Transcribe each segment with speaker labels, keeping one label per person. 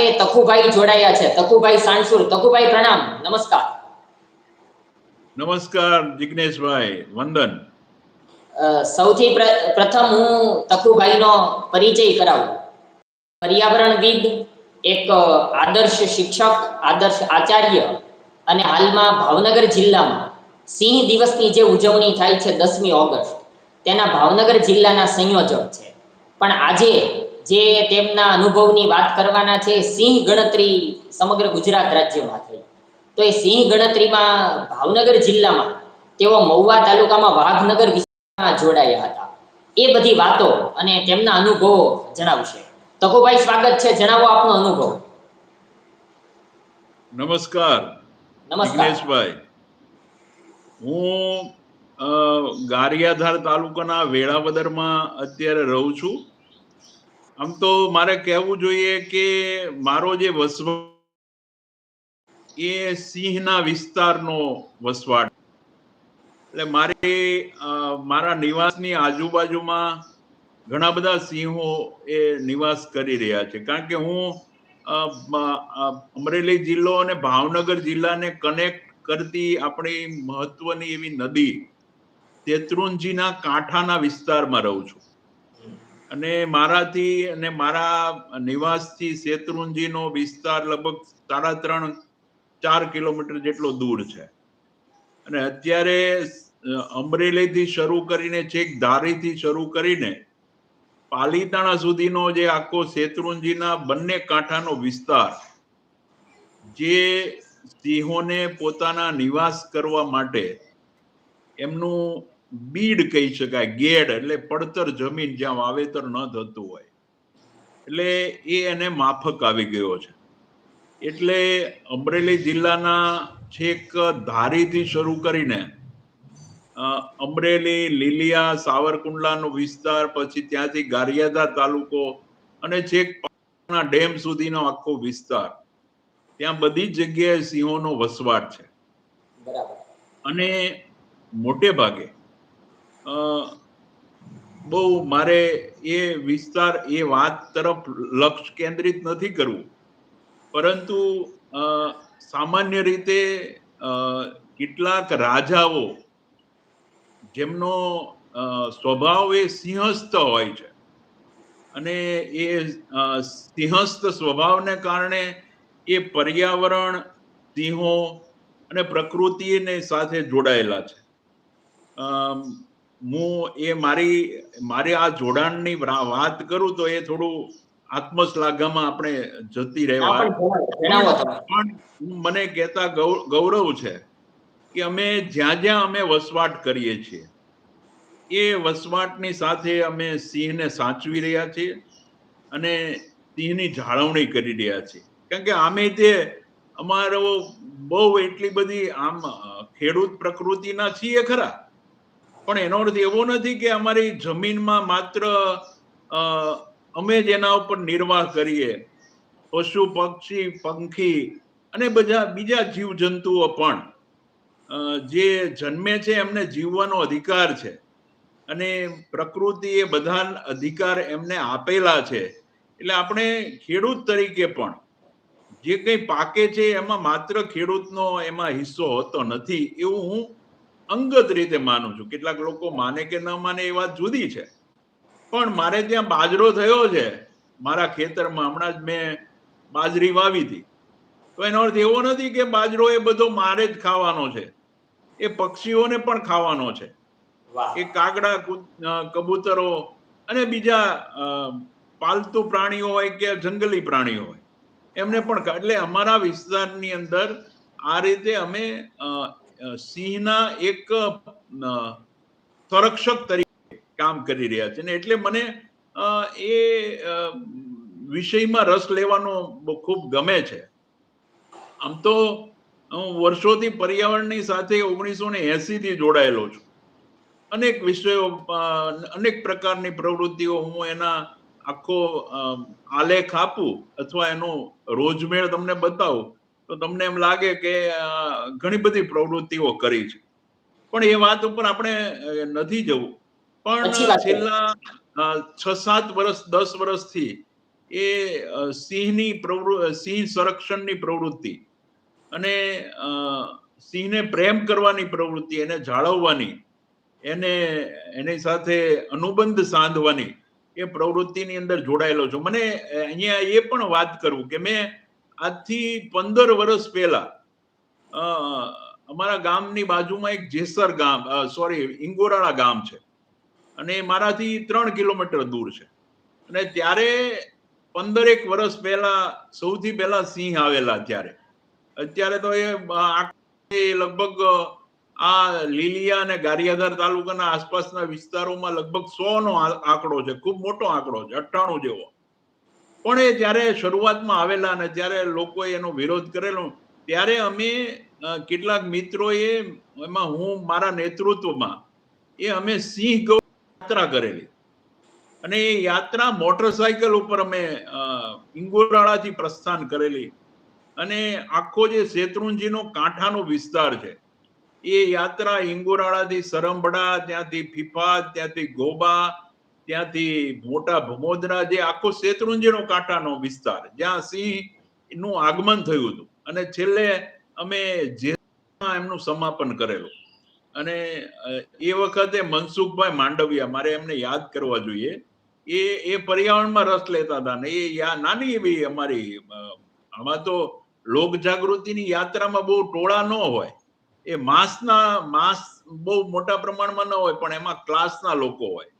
Speaker 1: સાથે તખુભાઈ જોડાયા છે. તખુભાઈ સાણસુર તખુભાઈ પ્રણામ નમસ્કાર.
Speaker 2: નમસ્કાર જિગ્નેશભાઈ વંદન.
Speaker 1: સૌથી પ્રથમ હું તખુભાઈનો પરિચય કરાવું. પર્યાવરણવિદ એક આદર્શ શિક્ષક આદર્શ આચાર્ય અને હાલમાં ભાવનગર જિલ્લામાં સિંહ દિવસની જે ઉજવણી થાય છે દસમી ઓગસ્ટ તેના ભાવનગર જિલ્લાના સંયોજક છે. પણ આજે જે તેમના અનુભવની વાત કરવાના છે સિંહ ગણતરી સમગ્ર ગુજરાત રાજ્યમાં થઈ. તો એ સિંહ ગણતરીમાં ભાવનગર જિલ્લામાં તેઓ મહુવા તાલુકામાં વાઘનગર વિસ્તારમાં જોડાયા હતા. એ બધી વાતો અને તેમના અનુભવો જણાવશે. તકોભાઈ સ્વાગત છે. જણાવો આપનો અનુભવ.
Speaker 2: નમસ્કાર
Speaker 1: નમસ્કાર.
Speaker 2: હું અ, ગારિયાધાર તાલુકાના વેળાવદરમાં અત્યારે રહું છું. આમ તો મારે કહેવું જોઈએ કે મારો જે વસવાટ એ સિંહના વિસ્તારનો વસવાટ. એટલે મારે મારા નિવાસની આજુબાજુમાં ઘણા બધા સિંહો એ નિવાસ કરી રહ્યા છે. કારણ કે હું અમરેલી જિલ્લો અને ભાવનગર જિલ્લાને કનેક્ટ કરતી આપણી મહત્વની એવી નદી તેત્રુંજીના કાંઠાના વિસ્તારમાં રહું છું. અને મારાથી અને મારા નિવાસથી શેત્રુંજીનો વિસ્તાર લગભગ સાડા ત્રણ, ચાર કિલોમીટર જેટલો દૂર છે. અને અત્યારે અમરેલીથી શરૂ કરીને છેક ધારીથી શરૂ કરીને પાલીતાણા સુધીનો જે આખો શેત્રુંજીના બંને કાંઠાનો વિસ્તાર, જે સિંહોને પોતાના નિવાસ કરવા માટે એમનું બીડ કહી શકાય ગેડ એટલે પડતર જમીન જ્યાં વાવેતર ન થતું હોય. એટલે એ એને માફક આવી ગયો છે. એટલે અમરેલી જિલ્લાના છેક ધારીથી શરૂ કરીને અમરેલી લીલિયા સાવરકુંડલાનો વિસ્તાર પછી ત્યાંથી ગારિયાદા તાલુકો અને છેક ડેમ સુધીનો આખો વિસ્તાર. ત્યાં બધી જ જગ્યાએ સિંહોનો વસવાટ છે. અને મોટે ભાગે બહુ મારે એ વિસ્તાર, એ વાત તરફ લક્ષ કેન્દ્રિત નથી કરવું. પરંતુ સામાન્ય રીતે કેટલાક રાજાઓ જેમનો સ્વભાવ એ સિંહસ્થ હોય છે. અને એ સિંહસ્થ સ્વભાવને કારણે એ પર્યાવરણ, સિંહો અને પ્રકૃતિને સાથે જોડાયેલા છે. હું એ મારી મારી આ જોડાણની વાત કરું તો એ થોડું આત્મશ્લાઘામાં આપણે જતી રહેવા.
Speaker 1: પણ
Speaker 2: મને કહેતા ગૌરવ છે કે અમે જ્યાં જ્યાં અમે વસવાટ કરીએ છીએ એ વસવાટની સાથે અમે સિંહને સાચવી રહ્યા છીએ અને સિંહની જાળવણી કરી રહ્યા છીએ. કારણ કે આમે તે અમારો બહુ એટલી બધી આમ ખેડૂત પ્રકૃતિના છીએ ખરા. પણ એનો અર્થ એવો નથી કે અમારી જમીનમાં માત્ર અમે જ એના ઉપર નિર્વાહ કરીએ. પશુ, પક્ષી, પંખી અને બધા બીજા જીવજંતુઓ પણ જે જન્મે છે એમને જીવવાનો અધિકાર છે. અને પ્રકૃતિએ બધા અધિકાર એમને આપેલા છે. એટલે આપણે ખેડૂત તરીકે પણ, જે કંઈ પાકે છે એમાં માત્ર ખેડૂતનો એમાં હિસ્સો હોતો નથી. એવું હું અંગત રીતે માનું છું. કેટલાક લોકો માને કે ન માને એ વાત જુદી છે. પણ મારે ત્યાં બાજરો થયો છે. મારા ખેતરમાં હમણાં જ મેં બાજરી વાવી હતી. તો એનો અર્થ એવો નથી કે બાજરો એ બધો મારે જ ખાવાનો છે. એ પક્ષીઓને પણ ખાવાનો છે. એ કાગડા કબૂતરો અને બીજા પાલતુ પ્રાણીઓ હોય કે જંગલી પ્રાણીઓ હોય. એમને પણ એટલે અમારા વિસ્તારની અંદર આ રીતે અમે સિંહના એક સંરક્ષક તરીકે કામ કરી રહ્યા છે. ને એટલે મને એ વિષયમાં રસ લેવાનો ખૂબ ગમે છે. આમ તો હું વર્ષોથી પર્યાવરણની સાથે ઓગણીસો ને એસીથી જોડાયેલો છું. અનેક વિષયો અનેક પ્રકારની પ્રવૃત્તિઓ હું એના આખો આલેખ આપું અથવા એનો રોજમેળ તમને બતાવું. તો તમને એમ લાગે કે ઘણી બધી પ્રવૃત્તિઓ કરી છે. પણ એ વાત ઉપર આપણે નથી જવું. પણ છેલ્લા છ સાત વર્ષ દસ વર્ષથી એ સિંહની પ્રવૃત્તિ સિંહ સંરક્ષણની પ્રવૃત્તિ અને સિંહને પ્રેમ કરવાની પ્રવૃત્તિ એને જાળવવાની એને એની સાથે અનુબંધ સાંધવાની એ પ્રવૃત્તિની અંદર જોડાયેલો છું. મને અહીંયા એ પણ વાત કરું કે મેં આજથી પંદર વર્ષ પહેલા અમારા ગામની બાજુમાં એક જેસર ગામ સોરી ઇંગોરાળા ગામ છે. અને મારાથી ત્રણ કિલોમીટર દૂર છે. અને ત્યારે પંદરેક વર્ષ પહેલા, સૌથી પહેલા સિંહ આવેલા ત્યારે. અત્યારે તો એ લગભગ આ લીલિયા અને ગારિયાધાર તાલુકાના આસપાસના વિસ્તારોમાં લગભગ સો નો આંકડો છે, ખૂબ મોટો આંકડો છે, અઠ્ઠાણું જેવો. પણ એ જ્યારે શરૂઆતમાં આવેલા અને જ્યારે લોકોએ એનો વિરોધ કરેલો, ત્યારે અમે કેટલાક મિત્રોએ એમાં હું મારા નેતૃત્વમાં, એ અમે સિંહ ગૌ યાત્રા કરેલી. અને એ યાત્રા મોટરસાયકલ ઉપર અમે ઇંગોરાળાથી પ્રસ્થાન કરેલી. અને આખો જે શેત્રુંજીનો કાંઠાનો વિસ્તાર છે, એ યાત્રા ઇંગોરાળાથી સરંબડા, ત્યાંથી ફિફા ત્યાંથી ગોબા ત્યાંથી મોટા ભમોદરા જે આખો શેત્રુંજીનો કાંટાનો વિસ્તાર, જ્યાં સિંહનું આગમન થયું હતું. અને છેલ્લે અમે જે એમનું સમાપન કરેલું. અને એ વખતે મનસુખભાઈ માંડવિયા, મારે એમને યાદ કરવા જોઈએ, એ એ પર્યાવરણમાં રસ લેતા હતા ને એ નાની એવી અમારી આમાં તો લોક જાગૃતિની યાત્રામાં બહુ ટોળા ન હોય. એ માસના, માસ બહુ મોટા પ્રમાણમાં ન હોય, પણ એમાં ક્લાસના લોકો હોય.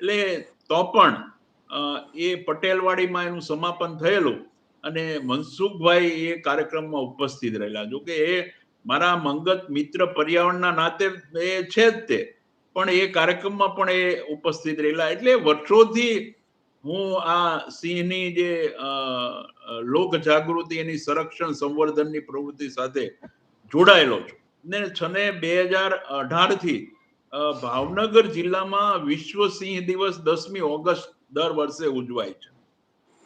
Speaker 2: એટલે તો પણ એ પટેલવાડીમાં એનું સમાપન થયેલું અને મનસુખભાઈ એ કાર્યક્રમમાં ઉપસ્થિત રહેલા. જો કે એ મારા મંગત મિત્ર પર્યાવરણના નાતે એ છે જ તે. પણ એ કાર્યક્રમમાં પણ એ ઉપસ્થિત રહેલા. એટલે વર્ષોથી હું આ સિંહની જે લોક જાગૃતિ એની સંરક્ષણ સંવર્ધનની પ્રવૃત્તિ સાથે જોડાયેલો છું. ને છને બે હજાર અઢારથી થી ભાવનગર જિલ્લામાં વિશ્વ સિંહ દિવસ દસમી ઓગસ્ટ દર વર્ષે ઉજવાય છે.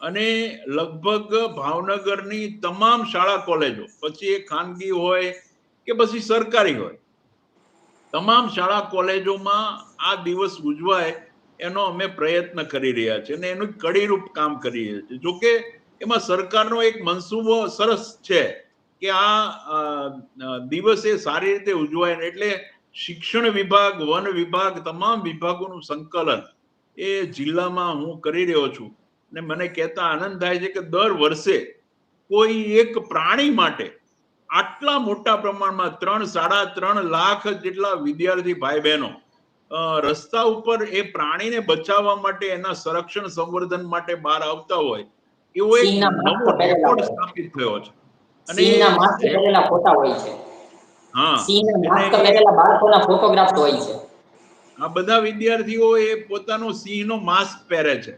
Speaker 2: અને લગભગ ભાવનગરની તમામ શાળા કોલેજો, પછી એ ખાનગી હોય કે પછી સરકારી હોય, તમામ શાળા કોલેજોમાં આ દિવસ ઉજવાય એનો અમે પ્રયત્ન કરી રહ્યા છીએ અને એનું કડીરૂપ કામ કરી રહ્યા છીએ. જોકે એમાં સરકારનો એક મનસૂબો સરસ છે કે આ દિવસ સારી રીતે ઉજવાય એટલે શિક્ષણ વિભાગ વન વિભાગ તમામ વિભાગોનું સંકલન એ જિલ્લામાં હું કરી રહ્યો છું. ને મને કહેતા આનંદ થાય છે કે દર વર્ષે કોઈ એક પ્રાણી માટે આટલા મોટા પ્રમાણમાં ત્રણ સાડા ત્રણ લાખ જેટલા વિદ્યાર્થી ભાઈ બહેનો રસ્તા ઉપર એ પ્રાણીને બચાવવા માટે એના સંરક્ષણ સંવર્ધન માટે બહાર આવતા હોય એવો એક નવો રેકોર્ડ સ્થાપિત થયો છે.
Speaker 1: અને ફોટા હોય છે. બાળકોના ફોટોગ્રાફ્સ હોય છે.
Speaker 2: આ બધા વિદ્યાર્થીઓ એ પોતાનો સિંહનો માસ્ક પહેરે છે.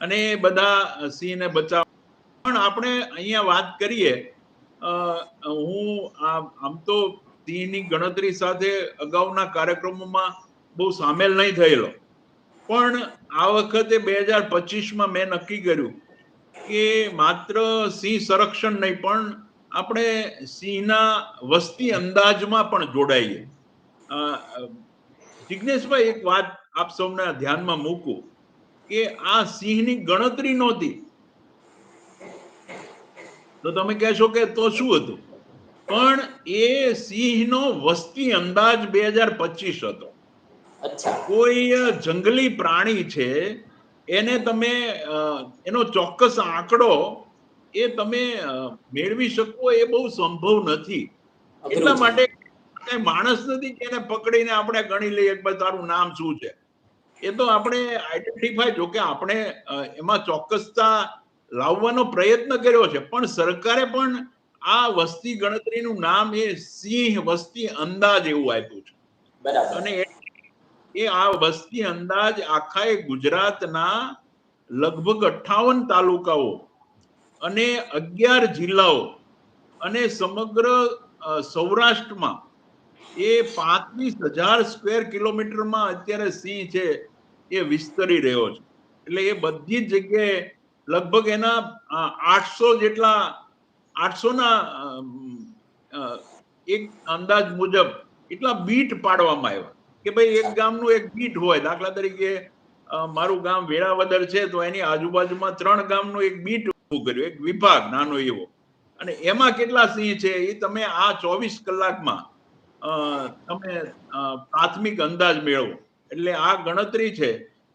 Speaker 2: અને બધા સિંહને બચાવ પણ આપણે અહીંયા વાત કરીએ હું આ- આમ તો સિંહની ગણતરી સાથે અગાઉના કાર્યક્રમોમાં બહુ સામેલ નહીં થયેલો. પણ આ વખતે બે હજાર પચીસમાં મેં નક્કી કર્યું કે માત્ર સિંહ સંરક્ષણ નહીં પણ આપણે સિંહના વસ્તી અંદાજમાં પણ જોડાઈએ. જિજ્ઞેશભાઈ એક વાત આપ સૌના ધ્યાનમાં મૂકું કે આ સિંહની ગણતરી નહોતી. તો તમે કહેશો કે તો શું હતું? પણ એ સિંહનો વસ્તી અંદાજ બે હજાર પચીસ હતો. કોઈ જંગલી પ્રાણી છે એને તમે એનો ચોક્કસ આંકડો એ તમે મેળવી શકો એ બહુ સંભવ નથી. એટલા માટે કઈ માણસ નથી કે એને પકડીને આપણે ગણી લઈએ કે તારું નામ શું છે. એ તો આપણે આઈડેન્ટિફાય જો કે આપણે એમાં ચોક્કસતા લાવવાનો પ્રયત્ન કર્યો છે. પણ સરકારે પણ આ વસ્તી ગણતરીનું નામ એ સિંહ વસ્તી અંદાજ એવું આપ્યું છે. અને એ- આ વસ્તી અંદાજ આખા એ ગુજરાતના લગભગ અઠ્ઠાવન તાલુકાઓ અને અગિયાર જિલ્લાઓ અને સમગ્ર સૌરાષ્ટ્રમાં એ પાંત્રીસ હજાર સ્ક્વેર કિલોમીટરમાં અત્યારે સિંહ છે એ વિસ્તરી રહ્યો છે. એટલે એ બધી જ જગ્યાએ લગભગ એના આઠસો જેટલા આઠસો ના અમ, અ, એક અંદાજ મુજબ એટલા બીટ પાડવામાં આવ્યા કે ભાઈ એક ગામનું એક બીટ હોય. દાખલા તરીકે મારું ગામ વેરાવદર છે તો એની આજુબાજુમાં ત્રણ ગામનું એક બીટ ઊભું કર્યું. એક વિભાગ નાનો એવો. અને એમાં કેટલા સિંહ છે એ તમે આ ચોવીસ કલાકમાં તમે પ્રાથમિક અંદાજ મેળવો. એટલે આ ગણતરી છે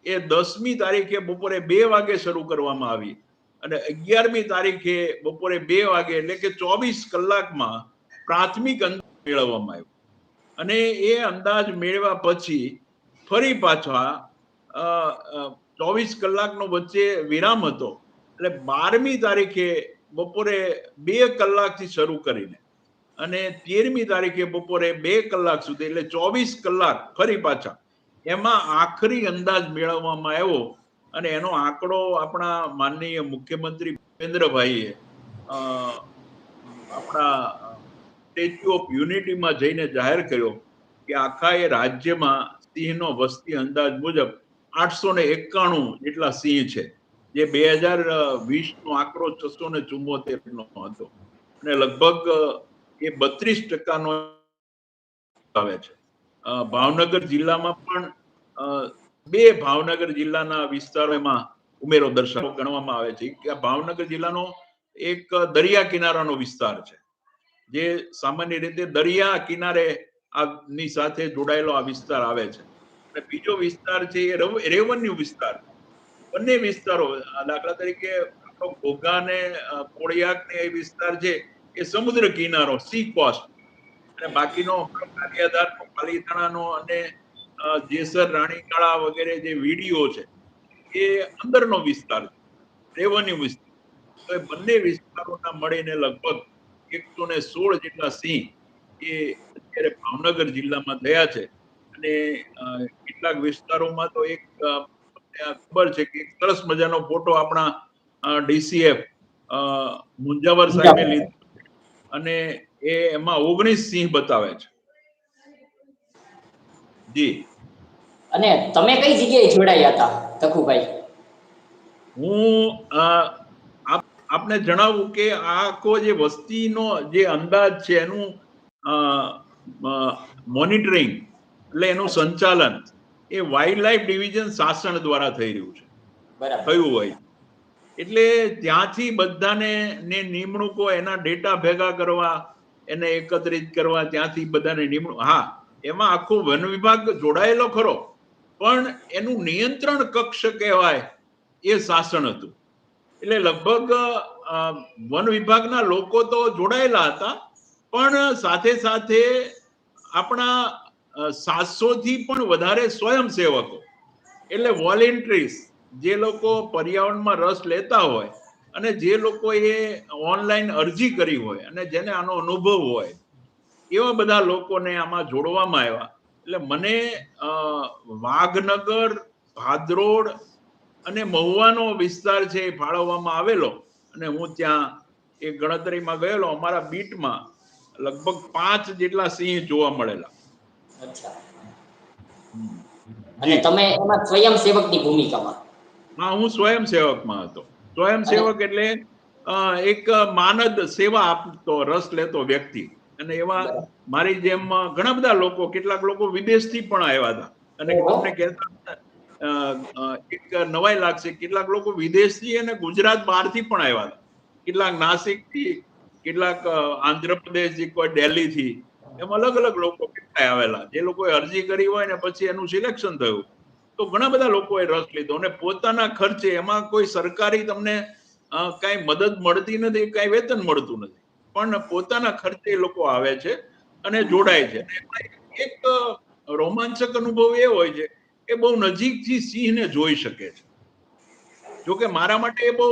Speaker 2: એ દસમી તારીખે બપોરે બે વાગે શરૂ કરવામાં આવી. અને અગિયારમી તારીખે બપોરે બે વાગે, એટલે કે ચોવીસ કલાકમાં પ્રાથમિક અંદાજ મેળવવામાં આવ્યો. અને એ અંદાજ મેળવ્યા પછી ફરી પાછા ચોવીસ કલાકનો વચ્ચે વિરામ હતો. એટલે બારમી તારીખે બપોરે બે કલાકથી શરૂ કરીને અને તેરમી તારીખે બપોરે બે કલાક સુધી એટલે ચોવીસ કલાક ફરી પાછા એમાં આખરી અંદાજ મેળવવામાં આવ્યો અને એનો આંકડો આપણા માનનીય મુખ્યમંત્રી ભૂપેન્દ્રભાઈએ આપણા સ્ટેચ્યુ ઓફ યુનિટીમાં જઈને જાહેર કર્યો કે આખા એ રાજ્યમાં સિંહનો વસ્તી અંદાજ મુજબ આઠસો ને એકાણું જેટલા સિંહ છે. જે બે હજાર વીસ નો આંકડો છસો ને ચુમ્મોતેર નો હતો. અને લગભગ એ બત્રીસ ટકાનો આવે છે. ભાવનગર જિલ્લામાં પણ બે ભાવનગર જિલ્લાના વિસ્તારોમાં ઉમેરો દર્શાવો ગણવામાં આવે છે. કે ભાવનગર જિલ્લાનો એક દરિયા કિનારાનો વિસ્તાર છે. જે સામાન્ય રીતે દરિયા કિનારે ની સાથે જોડાયેલો આ વિસ્તાર આવે છે. અને બીજો વિસ્તાર છે એ રવ- રેવન્યુ વિસ્તાર. બંને વિસ્તારો દાખલા તરીકે ઘોઘા ને કોળિયાક ને એ વિસ્તાર છે, એ સમુદ્ર કિનારો સી કોસ્ટ અને બાકીનો આપણો કાર્યાધારનો પાલીતાણાનો અને જેસર, રાણીકાળા વગેરે જે વીડિયો છે, એ અંદરનો વિસ્તાર છે રેવન્યુ વિસ્તાર. એ બંને વિસ્તારોના મળીને લગભગ એકસો ને સોળ જેટલા સિંહ એ અત્યારે ભાવનગર જિલ્લામાં થયા છે. અને કેટલાક વિસ્તારોમાં તો એક ખબર છે કે સરસ મજાનો ફોટો આપણા ડીસીએફ મુંજાવર સાહેબે લીધો. અને એ એમાં ઓગણીસ સિંહ બતાવે છે. જી.
Speaker 1: અને તમે કઈ જગ્યાએ જોડાયા હતા તકુભાઈ
Speaker 2: હું આપને જણાવું કે આ આખો જે વસ્તીનો જે અંદાજ છે એનું મોનિટરિંગ એટલે એનું સંચાલન એ વાઇલ્ડ લાઈફ ડિવિઝન શાસન દ્વારા થઈ રહ્યું છે. થયું હોય. એટલે ત્યાંથી બધાને ને નિમણૂકો એના ડેટા ભેગા કરવા એને એકત્રિત કરવા ત્યાંથી બધાને નિમણૂક હા એમાં આખો વન વિભાગ જોડાયેલો ખરો. પણ એનું નિયંત્રણ કક્ષ કહેવાય એ શાસન હતું. એટલે લગભગ વન વિભાગના લોકો તો જોડાયેલા હતા પણ સાથે સાથે આપણા સાતસો થી પણ વધારે સ્વયંસેવકો, એટલે વોલેન્ટ્રીસ જે લોકો પર્યાવરણમાં રસ લેતા હોય અને જે લોકોએ ઓનલાઈન અરજી કરી હોય અને જેને આનો અનુભવ હોય, એવા બધા લોકોને આમાં જોડવામાં આવ્યા. એટલે મને વાઘનગર, ભાદરોડ અને મહુવાનો વિસ્તાર છે એ ફાળવવામાં આવેલો અને હું ત્યાં એ ગણતરીમાં ગયેલો. અમારા બીટમાં લગભગ પાંચ જેટલા સિંહ જોવા મળેલા.
Speaker 1: અચ્છા. અને તમે એમાં સ્વયંસેવકની ભૂમિકામાં?
Speaker 2: હા હું સ્વયંસેવકમાં હતો. સ્વયંસેવક એટલે એક માનદ સેવા આપતો રસ લેતો વ્યક્તિ. અને એવા મારી જેમ ઘણા બધા લોકો કેટલાક લોકો વિદેશથી પણ આવ્યા હતા. અને. તમને કહેતા એક નવાઈ લાગશે. કેટલાક લોકો વિદેશથી અને ગુજરાત બહારથી પણ આવ્યા હતા. કેટલાક નાસિકથી કેટલાક આંધ્રપ્રદેશથી કોઈ દિલ્હીથી એમ અલગ અલગ લોકો કેટલાય આવેલા. જે લોકોએ અરજી કરી હોય ને પછી એનું સિલેક્શન થયું. તો ઘણા બધા લોકોએ રસ લીધો અને પોતાના ખર્ચે એમાં કોઈ સરકારી તમને કાંઈ મદદ મળતી નથી, કાંઈ વેતન મળતું નથી. પણ પોતાના ખર્ચે લોકો આવે છે અને જોડાય છે. એક રોમાંચક અનુભવ એ હોય છે કે બહુ નજીકથી સિંહને જોઈ શકે છે. જોકે મારા માટે એ બહુ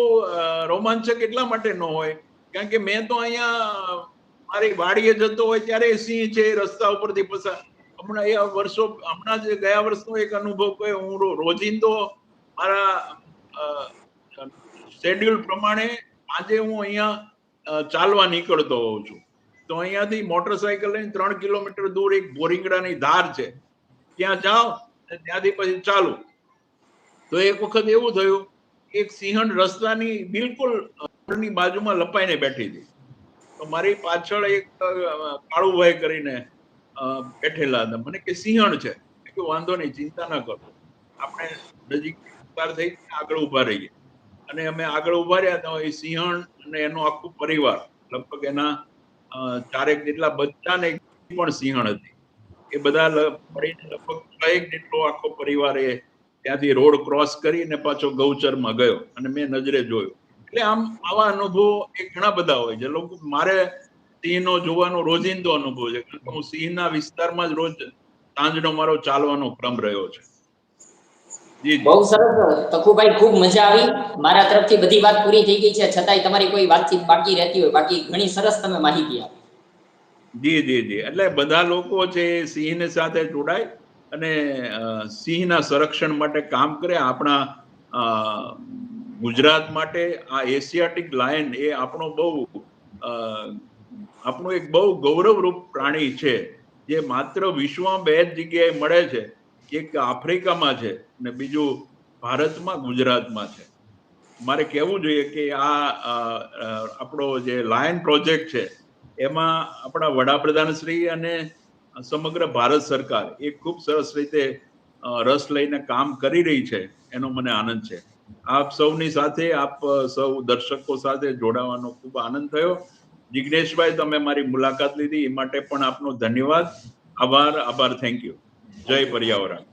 Speaker 2: રોમાંચક એટલા માટે ન હોય. કારણ કે મેં તો અહીંયા મારી વાડીએ જતો હોય ત્યારે સિંહ છે, રસ્તા ઉપરથી પસાર હમણાં એ વર્ષો હમણાં જ ગયા વર્ષનો એક અનુભવ કે હું રોજિંદો મારા શેડ્યુલ પ્રમાણે આજે હું અહીંયા ચાલવા નીકળતો હોઉં છું. તો અહીંયાથી મોટરસાયકલ લઈને ત્રણ કિલોમીટર દૂર એક બોરિંગડાની ધાર છે. ત્યાં જાઓ ત્યાંથી પછી ચાલુ. તો એક વખત એવું થયું, એક સિંહણ રસ્તાની બિલકુલ બાજુમાં લપાઈને બેઠી હતી. તો મારી પાછળ એક કાળુભાઈ કરીને બેઠેલા હતા. મને કે સિંહણ છે. કે વાંધો નહીં, ચિંતા ન કરો. આપણે નજીક વિસ્તાર થઈ આગળ ઊભા રહીએ. અને અમે આગળ ઊભા રહ્યા તો એ સિંહણ અને એનો આખું પરિવાર, લગભગ એના ચારેક જેટલા બચ્ચા ને પણ સિંહણ હતી. એ બધા મળીને લગભગ એક જેટલો આખો પરિવાર એ ત્યાંથી રોડ ક્રોસ કરીને પાછો ગૌચરમાં ગયો અને મેં નજરે જોયો. એટલે આમ આવા અનુભવો એ ઘણા બધા હોય છે. લોકો મારે સિંહનો જોવાનો રોજિંદો અનુભવ છે. કારણ કે હું સિંહના વિસ્તારમાં જ રોજ સાંજનો મારો ચાલવાનો ક્રમ રહ્યો છે.
Speaker 1: બહુ સરસ તખુભાઈ ખૂબ મજા આવી. મારા તરફથી બધી વાત પૂરી થઈ ગઈ છે. છતાંય તમારી કોઈ વાતચીત બાકી રહેતી હોય. બાકી ઘણી સરસ તમે માહિતી આપી.
Speaker 2: જી જી જી. એટલે બધા લોકો છે સિંહને સાથે જોડાય અને સિંહના સંરક્ષણ માટે કામ કરે આપણા ગુજરાત માટે આ એશિયાટિક લાયન એ આપણો બહુ આપણું એક બહુ ગૌરવરૂપ પ્રાણી છે. જે માત્ર વિશ્વમાં બે જ જગ્યાએ મળે છે. એક આફ્રિકામાં છે ને બીજું ભારતમાં, ગુજરાતમાં છે. મારે કહેવું જોઈએ કે આ આપણો જે લાયન પ્રોજેક્ટ છે, એમાં આપણા વડાપ્રધાન શ્રી અને સમગ્ર ભારત સરકાર એ ખૂબ સરસ રીતે રસ લઈને કામ કરી રહી છે. એનો મને આનંદ છે. આપ સૌની સાથે આપ સૌ દર્શકો સાથે જોડાવાનો ખૂબ આનંદ થયો. જિગ્નેશભાઈ તમે મારી મુલાકાત લીધી એ માટે પણ આપનો ધન્યવાદ. આભાર આભાર થેન્ક યુ. જય પર્યાવરણ.